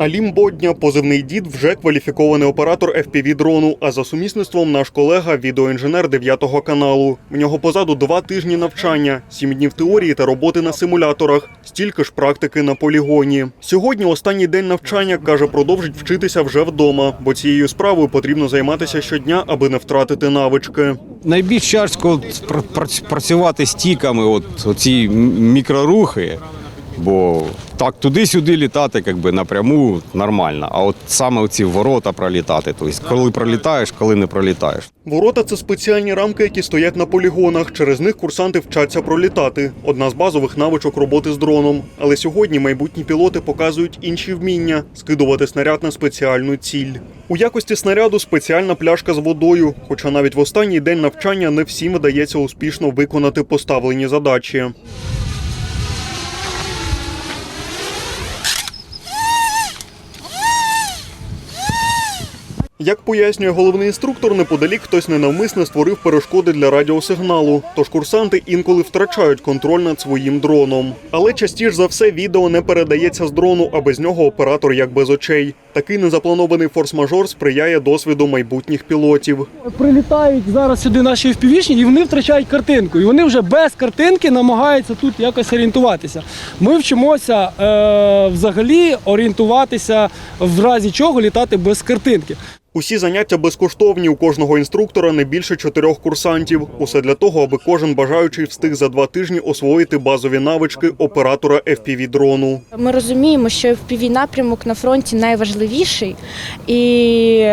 Алім Бодня, позивний дід, вже кваліфікований оператор fpv дрону. А за сумісництвом наш колега, відеоінженер 9 каналу. В нього позаду два тижні навчання, сім днів теорії та роботи на симуляторах, стільки ж практики на полігоні. Сьогодні останній день навчання каже, продовжить вчитися вже вдома, бо цією справою потрібно займатися щодня, аби не втратити навички. Найбільш пр- працювати стіками, от оці мікрорухи, бо так туди-сюди літати якби напряму нормально. А от саме оці ворота пролітати, тобто коли пролітаєш, коли не пролітаєш. Ворота це спеціальні рамки, які стоять на полігонах. Через них курсанти вчаться пролітати. Одна з базових навичок роботи з дроном. Але сьогодні майбутні пілоти показують інші вміння скидувати снаряд на спеціальну ціль. У якості снаряду спеціальна пляшка з водою. Хоча навіть в останній день навчання не всім вдається успішно виконати поставлені задачі. Як пояснює головний інструктор, неподалік хтось ненавмисне створив перешкоди для радіосигналу. Тож курсанти інколи втрачають контроль над своїм дроном. Але частіше за все відео не передається з дрону, а без нього оператор як без очей. Такий незапланований форс-мажор сприяє досвіду майбутніх пілотів. Прилітають зараз сюди наші впівішні і вони втрачають картинку. І вони вже без картинки намагаються тут якось орієнтуватися. Ми вчимося е, взагалі орієнтуватися в разі чого літати без картинки. Усі заняття безкоштовні. У кожного інструктора не більше чотирьох курсантів. Усе для того, аби кожен бажаючий встиг за два тижні освоїти базові навички оператора fpv дрону. Ми розуміємо, що fpv напрямок на фронті найважливіший і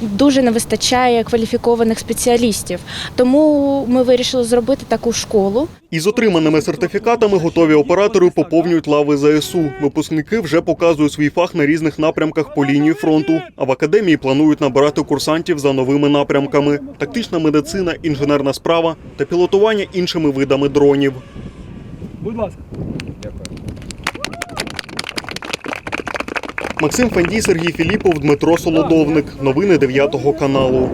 дуже не вистачає кваліфікованих спеціалістів. Тому ми вирішили зробити таку школу. Із отриманими сертифікатами готові оператори поповнюють лави ЗСУ. Випускники вже показують свій фах на різних напрямках по лінії фронту. А в академії планують набирати курсантів за новими напрямками: тактична медицина, інженерна справа та пілотування іншими видами дронів. Будь ласка. Максим Фандій, Сергій Філіпов, Дмитро Солодовник. Новини 9 каналу.